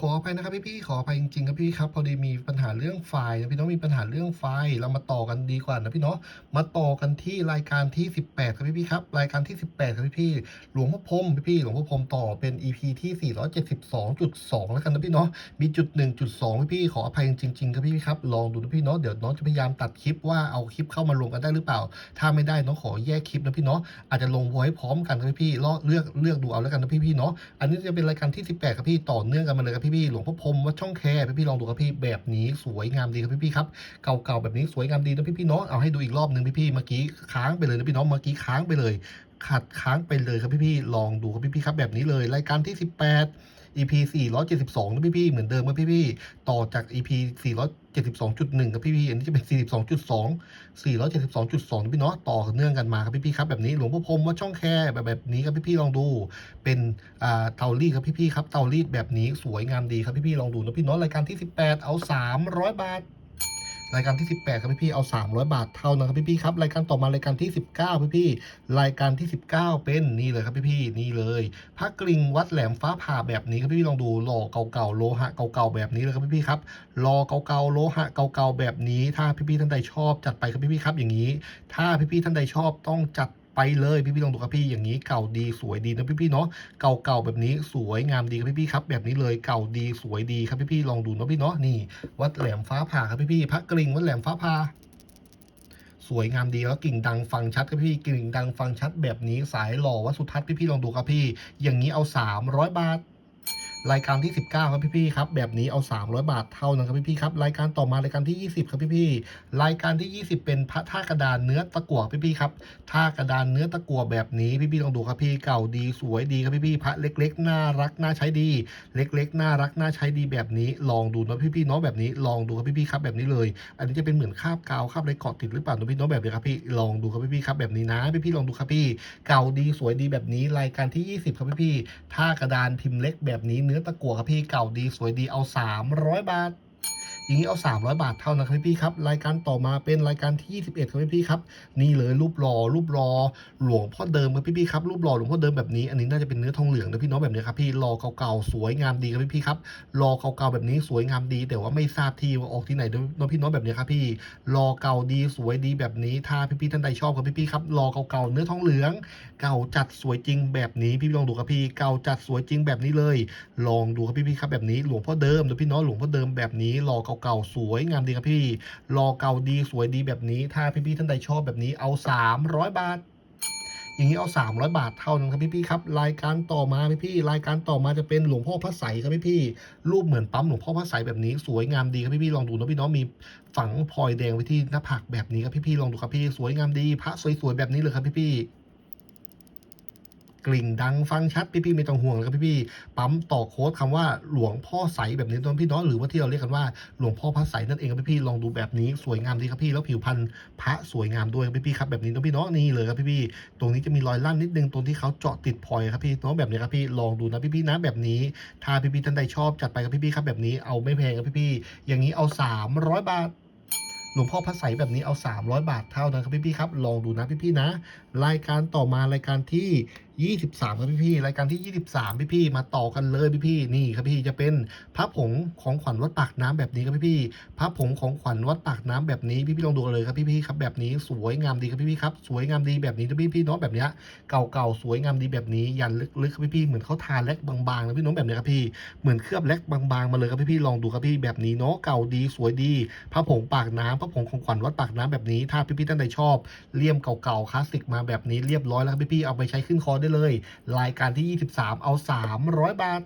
ขออภัยนะครับพี่ๆขออภัยจริงๆครับพี่ครับพอดีมีปัญหาเรื่องไฟล์นะพี่เน้องมีปัญหาเรื่องไฟล์เรามาต่อกันดีกว่านะพี่เนาะมาต่อกันที่รายการที่ 18 ครับพี่ๆครับรายการที่ 18 ครับพี่ๆหลวงพ่อพรมพี่ๆหลวงพ่อพรมต่อเป็น EP ที่ 472.2 แล้วกันนะพี่เนาะมีจุด1จุด2พี่ๆขออภัยจริงๆครับพี่ๆครับลองดูนะพี่เนาะเดี๋ยวน้องจะพยายามตัดคลิปว่าเอาคลิปเข้ามารวมกันได้หรือเปล่า ถ้าไม่ได้น้องขอแยกคลิปนะพี่เนาะอาจจะลงไว้พร้อมกันครับพี่ๆเลือกเลือกดูเอาแล้วกันนะพี่ๆเนาะอันนี้จะเป็นรายการที่ 18 ครับพี่ต่อเนื่องกันมาเลยครับพี่พี่หลวงพ่อพรมวัดช่องแคพี่พี่ลองดูครับพี่แบบนี้สวยงามดีครับพี่พี่ครับเก่าๆแบบนี้สวยงามดีนะพี่พี่เนาะเอาให้ดูอีกรอบหนึ่งพี่พี่เมื่อกี้ค้างไปเลยนะพี่น้องเมื่อกี้ค้างไปเลย ขัดค้างไปเลยครับพี่พี่ลองดูครับพี่พี่ครับแบบนี้เลยรายการที่ 18 EP 472นะพี่พี่เหมือนเดิมครับพี่พี่ต่อจาก EP 472.1ครับพี่พี่อันนี้จะเป็น 42.2 472.2นะพี่เนาะต่อเนื่องกันมาครับพี่พี่ครับแบบนี้หลวงพ่อพรมว่าช่องแคแบบแบบนี้ครับพี่พี่ลองดูเป็นอ่าเตารีดครับพี่ๆครับเตารีดแบบนี้สวยงามดีครับพี่ๆลองดูนะพี่เนาะรายการที่ 18 เอา 300 บาท รายการที่ 18 ครับพี่ๆเอา 300 บาทเท่านั้นครับพี่ๆครับรายการต่อมารายการที่ 19 พี่ๆรายการที่ 19 เป็นนี่เลยครับพี่ๆนี่เลยพระกริ่งวัดแหลมฟ้าผ่าแบบนี้ครับพี่ๆลองดูหล่อเก่าๆโลหะเก่าๆแบบนี้เลยครับพี่ๆครับหล่อเก่าๆโลหะเก่าๆแบบนี้ ถ้าพี่ๆท่านใดชอบจัดไปครับพี่ๆครับอย่างนี้ ถ้าพี่ๆท่านใดชอบต้องจัด ไปเลยพี่ๆลองดูครับพี่อย่างนี้เก่าดีสวยดีนะพี่ๆเนาะเก่าๆแบบนี้สวยงามดีครับพี่ๆครับแบบนี้เลยเก่าดีสวยดีครับพี่ๆลองดูนะพี่เนาะนี่ วัดแหลมฟ้าผ่าครับพี่ๆพระกริ่งวัดแหลมฟ้าผ่าสวยงามดีแล้วกิ่งดังฟังชัดครับพี่กิ่งดังฟังชัดแบบนี้สายหล่อวัดสุทัศน์พี่ๆลองดูครับพี่ อย่างนี้เอา 300 บาท รายการที่ 19 ครับพี่ๆครับแบบนี้เอา 300 บาทเท่านั้นครับพี่ๆครับรายการต่อมารายการที่ 20 ครับพี่ๆรายการที่ 20 เป็นพระท่ากระดานเนื้อตะกั่วพี่ๆครับท่ากระดานเนื้อตะกั่วแบบนี้พี่ๆลองดูครับพี่เก่าดีสวยดีครับพี่ๆพระเล็กๆน่ารักน่าใช้ดี เล็ก ๆ น่ารักน่าใช้ดีแบบนี้ ลองดูนะพี่ๆเนาะแบบนี้ลองดูครับพี่ๆครับแบบนี้เลย อันนี้จะเป็นเหมือนคาบกาวคาบอะไรเกาะติดหรือเปล่านะพี่เนาะแบบนี้ครับพี่ลองดูครับพี่ๆครับแบบนี้นะพี่ๆลองดูครับพี่ เก่าดีสวยดีแบบนี้รายการที่ 20 ครับพี่ๆท่ากระดานพิมพ์เล็กแบบนี้เนื้อตะกั่วครับพี่เก่าดีสวยดีเอา 300 บาท อย่างนี้เอา 300 บาทเท่านะครับพี่ครับ รายการต่อมาเป็นรายการที่ 21ครับพี่ครับ นี่เลยรูปหล่อรูปหล่อหลวงพ่อเดิมครับพี่ครับรูปหล่อหลวงพ่อเดิมแบบนี้ อันนี้น่าจะเป็นเนื้อทองเหลืองนะพี่น้องแบบนี้ครับพี่หล่อเก่าๆสวยงามดีครับพี่ครับหล่อเก่าๆแบบนี้สวยงามดี แต่ว่าไม่ทราบที่ว่าออกที่ไหนเน้องพี่น้องแบบนี้ครับพี่หล่อเก่าดีสวยดีแบบนี้ ถ้าพี่ๆท่านใดชอบครับพี่ๆครับหล่อเก่าๆเนื้อทองเหลือง เก่าจัดสวยจริงแบบนี้พี่ลองดูครับพี่เก่าจัดสวยจริงแบบนี้เลย ลองดูครับพี่พี่ๆครับแบบนี้หลวงพ่อเดิมเดี๋ยวพี่น้องหลวงพ่อเดิมแบบนี้รอเก่าๆสวยงามดีครับพี่ รอเก่าดีสวยดีแบบนี้ ถ้าพี่พี่ๆท่านใดชอบแบบนี้เอา 300 บาท อย่างนี้เอา 300 บาทเท่านั้นครับพี่พี่ๆครับ รายการต่อมาพี่พี่ๆรายการต่อมาจะเป็นหลวงพ่อพระใสครับพี่พี่ๆรูปเหมือนปั๊มหลวงพ่อพระใสแบบนี้สวยงามดีครับพี่พี่ๆลองดูนะพี่น้องมีฝังพลอยแดงไว้ที่หน้าผากแบบนี้ครับพี่พี่ๆลองดูครับพี่สวยงามดี พระสวยๆแบบนี้เลยครับพี่พี่ๆ กลิ่งดังฟังชัดพี่ๆไม่ต้องห่วงเลยครับพี่ๆปั๊มต่อโค้ดคำว่าหลวงพ่อใสแบบนี้ตอนพี่น้องหรือว่าที่เราเรียกกันว่าหลวงพ่อพระใสนั่นเองครับพี่ๆลองดูแบบนี้สวยงามดีครับพี่แล้วผิวพรรณพระสวยงามด้วยครับพี่ๆครับแบบนี้น้องพี่น้องนี่เลยครับพี่ๆตรงนี้จะมีรอยลั่นนิดนึงตรงที่เขาเจาะติดพลอยครับพี่น้องแบบนี้ครับพี่ลองดูนะพี่ๆนะแบบนี้ ถ้าพี่ๆท่านใดชอบจัดไปครับพี่ๆครับแบบนี้เอาไม่แพงครับพี่ๆอย่างนี้เอา 300 บาทหลวงพ่อพระใสแบบนี้เอา 300 บาทเท่านั้นครับพี่ๆครับ ลองดูนะพี่ๆนะ รายการต่อมารายการที่ 23ครับพี่ๆรายการที่23พี่ๆมาต่อกันเลยพี่ๆนี่ครับพี่จะเป็นพระผงของขวัญวัดปากน้ำแบบนี้ครับพี่ๆพระผงของขวัญวัดปากน้ำแบบนี้พี่ๆลองดูเลยครับพี่ๆครับแบบนี้สวยงามดีครับพี่ๆครับสวยงามดีแบบนี้นะพี่ๆเนาะแบบเนี้ยเก่าๆสวยงามดีแบบนี้ยันลึกๆครับพี่ๆเหมือนเขาทาแลกบางๆนะพี่น้องแบบเนี้ยครับพี่เหมือนเคลือบแลกบางๆมาเลยครับพี่ๆลองดูครับพี่แบบนี้เนาะเก่าดีสวยดีพระผงปากน้ำพระผงของขวัญวัดปากน้ำแบบนี้ ถ้าพี่ๆท่านใดชอบเลี่ยมเก่าๆคลาสสิกมาแบบนี้เรียบร้อยแล้วครับพี่ๆเอาไปใช้ขึ้นคอได้เลย รายการที่ 23 เอา 300 บาท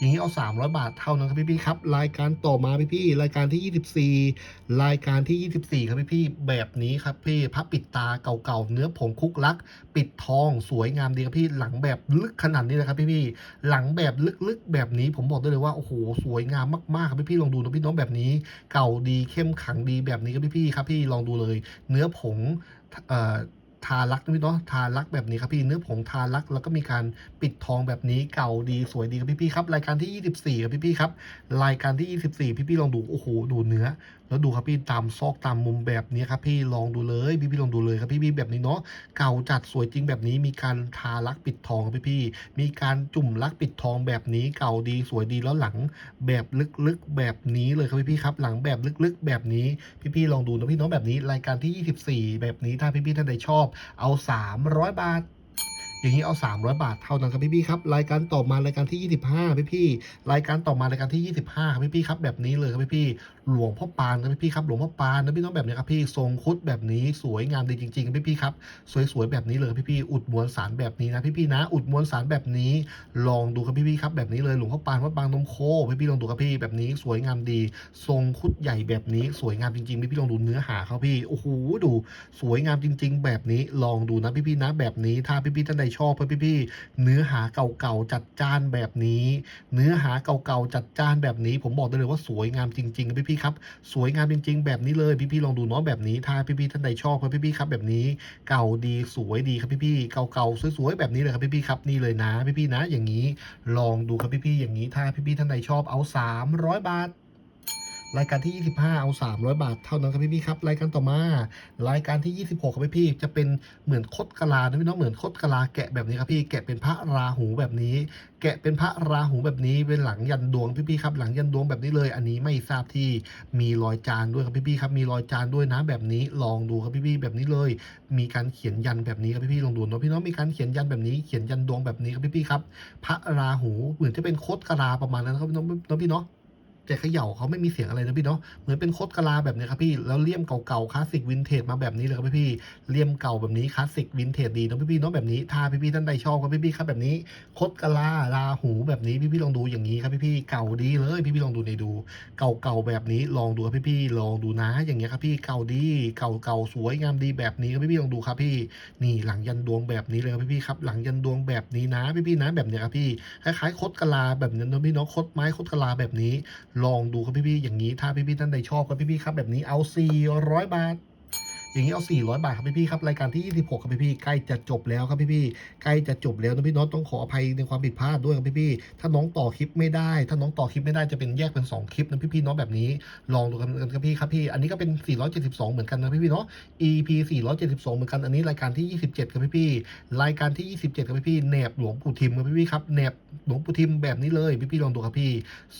อย่างนี้เอา 300 บาทเท่านั้นครับพี่ๆครับ รายการต่อมาพี่ๆรายการที่ 24 รายการที่ 24 ครับพี่ๆแบบนี้ครับพี่พระปิดตาเก่าๆเนื้อผงคุกลัก ปิดทองสวยงามดีครับพี่หลังแบบลึกขนาดนี้นะครับพี่ๆหลังแบบลึกๆ แบบนี้ผมบอกได้เลยว่าโอ้โหสวยงามมากๆครับพี่ๆลองดูนะพี่น้องแบบนี้ เก่าดีเข้มขังดีแบบนี้ครับพี่ๆครับพี่ลองดูเลย เนื้อผงเอ่อ ทาลักนะพี่เนาะทาลักแบบนี้ครับพี่เนื้อผงทาลักแล้วก็มีการปิดทองแบบนี้เก่าดีสวยดีครับพี่ๆครับรายการที่ 24ครับพี่ๆครับรายการที่ 24 พี่ๆลองดูโอ้โหดูเนื้อ แล้วดูครับพี่ตามซอกตามมุมแบบนี้ครับพี่ลองดูเลยพี่พี่ลองดูเลยครับพี่พี่แบบนี้เนาะเก่าจัดสวยจริงแบบนี้มีการทาลักปิดทองครับพี่พี่มีการจุ่มลักปิดทองแบบนี้เก่าดีสวยดีแล้วหลังแบบลึกๆแบบนี้เลยครับพี่พี่ครับหลังแบบลึกๆแบบนี้พี่พี่ลองดูนะพี่น้องแบบนี้รายการที่ 24 แบบนี้ถ้าพี่พี่ท่านใดชอบ เอา 300 บาท อย่างนี้เอา 300 บาทเท่านั้นครับพี่พี่ครับรายการต่อมารายการที่ 25พี่พี่รายการต่อมารายการที่ 25ครับพี่พี่ครับแบบนี้เลยครับพี่พี่หลวงพ่อปานครับพี่พี่ครับหลวงพ่อปานนะพี่น้องแบบนี้ครับพี่ทรงคุดแบบนี้สวยงามดีจริงๆครับพี่พี่ครับสวยๆแบบนี้เลยพี่พี่อุดมวลสารแบบนี้นะพี่พี่นะ อุดมวลสารแบบนี้ ลองดูครับพี่พี่ครับแบบนี้เลยหลวงพ่อปานวัดบางนมโคพี่พี่ลองดูครับพี่แบบนี้สวยงามดี ทรงคุดใหญ่แบบนี้สวยงามจริงๆพี่พี่ลองดูเนื้อหาเขาพี่โอ้โหดู สวยงามจริง ๆ แบบนี้ลองดูนะพี่พี่นะแบบนี้ถ้าพี่พี่ท่านใดชอบเพี่พี่ๆเนื้อหาเก่าๆจัดจ้านแบบนี้ เนื้อหาเก่าๆจัดจ้านแบบนี้ ผมบอกได้เลยว่าสวยงามจริงๆพี่พี่ครับสวยงามจริง ๆ แบบนี้เลยพี่พี่ลองดูเนาะแบบนี้ถ้าพี่พี่ท่านใดชอบเพี่อพี่ๆครับแบบนี้เก่าดีสวยดีครับพี่พี่เก่าๆสวยๆแบบนี้เลยครับพี่พี่ครับนี่เลยนะพี่พี่นะ อย่างนี้ลองดูครับพี่ๆอย่างนี้ถ้าพี่ๆท่านใดชอบเอา 300 บาท รายการที่ 25 เอา 300 บาทเท่านั้นครับพี่ๆครับ รายการต่อมา รายการที่ 26ครับพี่ๆจะเป็นเหมือนคดกะลานะพี่น้องเหมือนคดกะลาแกะแบบนี้ครับพี่แกะเป็นพระราหูแบบนี้ แกะเป็นพระราหูแบบนี้เป็นหลังยันดวงพี่ๆครับหลังยันดวงแบบนี้เลย อันนี้ไม่ทราบที่มีรอยจานด้วยครับพี่ๆครับมีรอยจานด้วยนะแบบนี้ลองดูครับพี่ๆแบบนี้เลย มีการเขียนยันแบบนี้ครับพี่ๆลองดูเนาะพี่น้องมีการเขียนยันแบบนี้เขียนยันดวงแบบนี้ครับพี่ๆครับพระราหูเหมือนจะเป็นคดกะลาประมาณนั้นครับพี่น้องน้องพี่เนาะ แต่เขย่าเขาไม่มีเสียงอะไรนะพี่เนาะเหมือนเป็นโคดกะลาแบบนี้ครับพี่แล้วเลี่ยมเก่าๆคลาสสิกวินเทจมาแบบนี้เลยครับพี่พี่เลี่ยมเก่าแบบนี้คลาสสิกวินเทจดีเนาะพี่พี่เนาะแบบนี้ถ้าพี่พี่ท่านใดชอบครับพี่พี่ครับแบบนี้โคดกะลาราหูแบบนี้พี่พี่ลองดูอย่างนี้ครับพี่พี่เก่าดีเลยพี่พี่ลองดูในดู เก่าๆแบบนี้ลองดูครับพี่พี่ลองดูนะอย่างเงี้ยครับพี่เก่าดีเก่าๆสวยงามดีแบบนี้ครับพี่พี่ลองดูครับพี่นี่หลังยันดวงแบบนี้เลยครับพี่ๆครับหลังยันดวงแบบนี้นะพี่ๆนะแบบเนี้ยครับพี่คล้ายๆคดกะลาแบบนี้นะพี่เน้องคดไม้คดกะลาแบบนี้ลองดูครับพี่ๆอย่างนี้ ถ้าพี่ๆท่านใดชอบครับพี่ๆครับแบบนี้เอา400บาท อย่างนี้เอา 400 บาทครับพี่ๆครับรายการที่ 26 ครับพี่ๆใกล้จะจบแล้วครับพี่ๆใกล้จะจบแล้วนะพี่น้องต้องขออภัยในความผิดพลาดด้วยครับพี่ๆถ้าน้องต่อคลิปไม่ได้ ถ้าน้องต่อคลิปไม่ได้จะเป็นแยกเป็น 2 คลิปนะพี่ๆเนาะแบบนี้ลองดูกันครับพี่ครับพี่ อันนี้ก็เป็น 472 เหมือนกันนะพี่ๆเนาะ EP 472 เหมือนกันอันนี้รายการที่ 27 ครับพี่พี่รายการที่ 27 ครับพี่พี่แหนบหลวงปู่ทิมครับพี่พี่ครับแหนบหลวงปู่ทิมแบบนี้เลยพี่พี่ลองดูครับพี่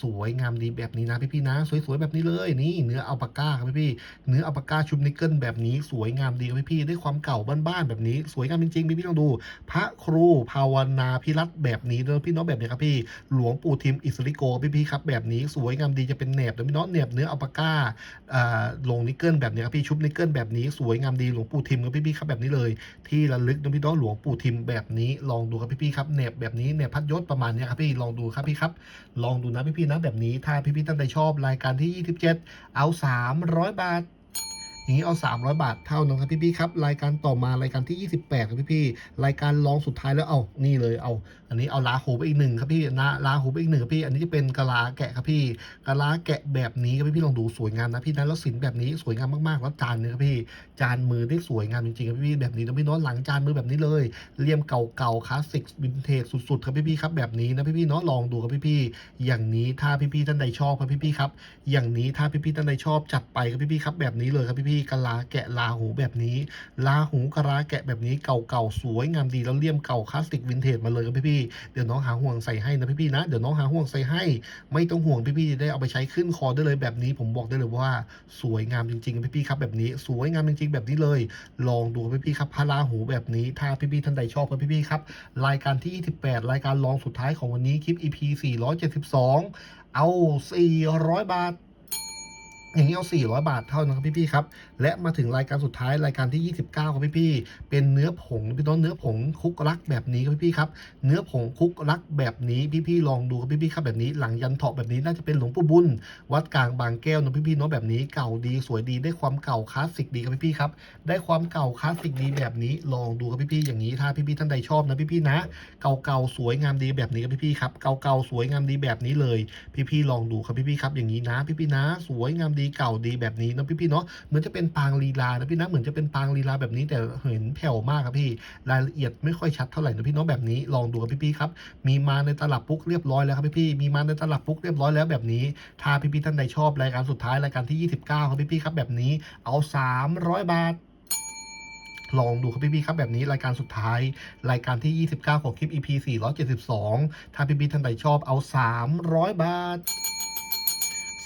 สวยงามดีแบบนี้นะพี่พี่นะ สวยๆแบบนี้เลยนี่เนื้ออัลปาก้าครับพี่พี่เนื้ออัลปาก้าชุบนิกเกิลแบบนี้สวยงามดีครับพี่พี่ๆด้วยความเก่าบ้านๆแบบนี้ สวยงามจริงๆพี่พี่ๆลองดู พระครูภาวนาพิรัตแบบนี้เด้อพี่น้องแบบนี้ครับพี่หลวงปู่ทิมอิสริโกพี่พี่ๆครับแบบนี้สวยงามดีจะเป็นแหนบนะพี่น้องแหนบเนื้ออัลปาก้าลงนิกเกิลแบบนี้ครับพี่ชุบนิกเกิลแบบนี้สวยงามดีหลวงปู่ทิมครับพี่พี่ๆครับแบบนี้เลย ที่ระลึกนะพี่น้องหลวงปู่ทิมแบบนี้ลองดูครับพี่พี่ๆครับเนบแบบนี้เนบพัดยศประมาณนี้ครับพี่ลองดูครับพี่ครับลองดูนะพี่พี่ๆนะแบบนี้ถ้าพี่พี่ๆท่านใดชอบรายการที่ 27 เอา 300 บาท อย่างนี้เอา 300 บาทเท่านั้นครับพี่พี่ๆครับรายการต่อมารายการที่ 28 ครับพี่พี่ๆรายการรองสุดท้ายแล้วเอานี่เลยเอา อันนี้เอาลาหูไปอีกหนึ่งครับพี่นะลาหูไปอีกหนึ่งครับพี่ อันนี้จะเป็นกะลาแกะครับพี่กะลาแกะแบบนี้ครับพี่พี่ลองดูสวยงามนะพี่นะแล้วสินแบบนี้สวยงามมากๆแล้วจานเนี่ยครับพี่จานมือได้สวยงามจริงๆครับพี่แบบนี้นะพี่น้องหลังจานมือแบบนี้เลยเลี่ยมเก่าๆคลาสสิกวินเทจสุดๆครับพี่ๆครับแบบนี้นะพี่ๆเนาะลองดูครับพี่ๆอย่างนี้ถ้าพี่ๆท่านใดชอบครับพี่ๆครับอย่างนี้ถ้าพี่ๆท่านใดชอบจัดไปครับพี่ๆครับแบบนี้เลยครับพี่ๆกะลาแกะลาหูแบบนี้ ลาหูกะลาแกะแบบนี้เก่าๆสวยงามดีแล้วเลี่ยมเก่าคลาสสิกวินเทจมาเลยครับพี่ๆเดี๋ยวน้องหาห่วงใส่ให้นะพี่ๆนะ เดี๋ยวน้องหาห่วงใส่ให้ ไม่ต้องห่วงพี่ๆจะได้เอาไปใช้ขึ้นคอได้เลยแบบนี้ ผมบอกได้เลยว่าสวยงามจริงๆพี่ๆครับแบบนี้สวยงามจริงๆแบบนี้เลย ลองดูครับพี่ๆครับพระราหูแบบนี้ ถ้าพี่ๆท่านใดชอบครับพี่ๆครับรายการที่ 28 รายการรองสุดท้ายของวันนี้คลิป EP 472 เอา 400 บาท อย่างนี้เอา400บาทเท่านั้นครับพี่ๆครับ และมาถึงรายการสุดท้ายรายการที่ 29ครับพี่ๆเป็นเนื้อผงพี่น้องเนื้อผงคุกรักแบบนี้ครับพี่ๆครับ เนื้อผงคุกรักแบบนี้พี่ๆลองดูครับพี่ๆครับแบบนี้หลังยันเถาะแบบนี้น่าจะเป็นหลวงปู่บุญ วัดกลางบางแก้วนะพี่ๆเนาะแบบนี้เก่าดีสวยดีได้ความเก่าคลาสสิกดีครับพี่ๆครับ ได้ความเก่าคลาสสิกดีแบบนี้ลองดูครับพี่ๆอย่างนี้ถ้าพี่ๆท่านใดชอบนะพี่ๆนะ เก่าๆสวยงามดีแบบนี้ครับพี่ๆครับเก่าๆสวยงามดีแบบนี้เลย พี่ๆลองดูครับพี่ๆครับอย่างนี้นะ พี่ๆนะ สวยงามดีเก่าดีแบบนี้นะพี่ๆเนาะเหมือนจะเป็นปางลีลานะพี่นะเหมือนจะเป็นปางลีลาแบบนี้แต่เห็นแผ่วมากครับพี่รายละเอียดไม่ค่อยชัดเท่าไหร่นะพี่เนาะแบบนี้ลองดูครับพี่ๆครับมีมาในตลับปุ๊กเรียบร้อยแล้วครับพี่ๆมีมาในตลับปุ๊กเรียบร้อยแล้วแบบนี้ถ้าพี่ๆท่านใดชอบรายการสุดท้ายรายการที่ 29ครับพี่ๆครับแบบนี้เอา 300 บาทลองดูครับพี่ๆครับแบบนี้รายการสุดท้าย รายการที่ 29 ของคลิป EP 472 ถ้าพี่ๆท่านใดชอบเอา 300 บาท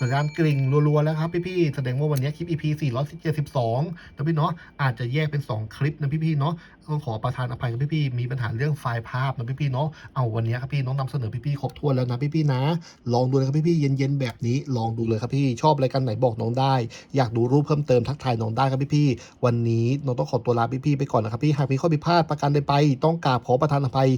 สัญญาณกริ่งรัวๆแล้วครับพี่ๆแสดงว่าวันนี้คลิป EP 472นะพี่เนาะอาจจะแยกเป็น 2 คลิปนะพี่ๆเนาะต้องขอประทานอภัยกับพี่ๆมีปัญหาเรื่องไฟล์ภาพนะพี่ๆเนาะเอาวันนี้ครับพี่น้องนำเสนอพี่ๆครบถ้วนแล้วนะพี่ๆนะ ลองดูเลยครับพี่ๆเย็นๆแบบนี้ลองดูเลยครับพี่ชอบรายการไหนบอกน้องได้ อยากดูรูปเพิ่มเติมทักทายน้องได้ครับพี่ๆวันนี้น้องต้องขอตัวลาพี่ๆไปก่อนนะครับพี่หากมีข้อผิดพลาดประการใดไป ต้องกราบขอประทานอภัย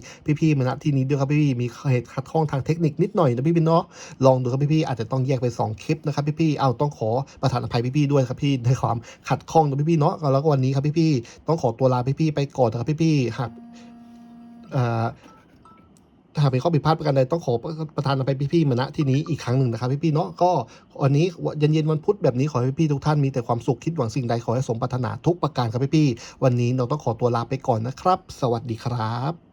พี่ๆมาณที่นี้ด้วยครับพี่ๆมีเหตุขัดข้องทางเทคนิคนิดหน่อยนะพี่ๆเนาะลองดูครับพี่ๆอาจจะต้องแยกเป็นสองคลิปนะครับพี่ๆเอาต้องขอประทานอภัยพี่ๆด้วยครับพี่ในความขัดข้องนะพี่ๆเนาะแล้วก็วันนี้ครับพี่ๆต้องขอตัวลาพี่ๆไปก่อนะครับพี่ๆหากอ่าหากมีข้อผิดพลาดประการใดต้องขอประทานอภัยพี่ๆมาณที่นี้อีกครั้งหนึ่งนะครับพี่ๆเนาะก็วันนี้เย็นๆวันพุธแบบนี้ขอให้พี่ๆทุกท่านมีแต่ความสุขคิดหวังสิ่งใดขอให้สมปรารถนาทุกประการครับพี่ๆวันนี้เราต้องขอตัวลาไปก่อนนะครับ สวัสดีครับ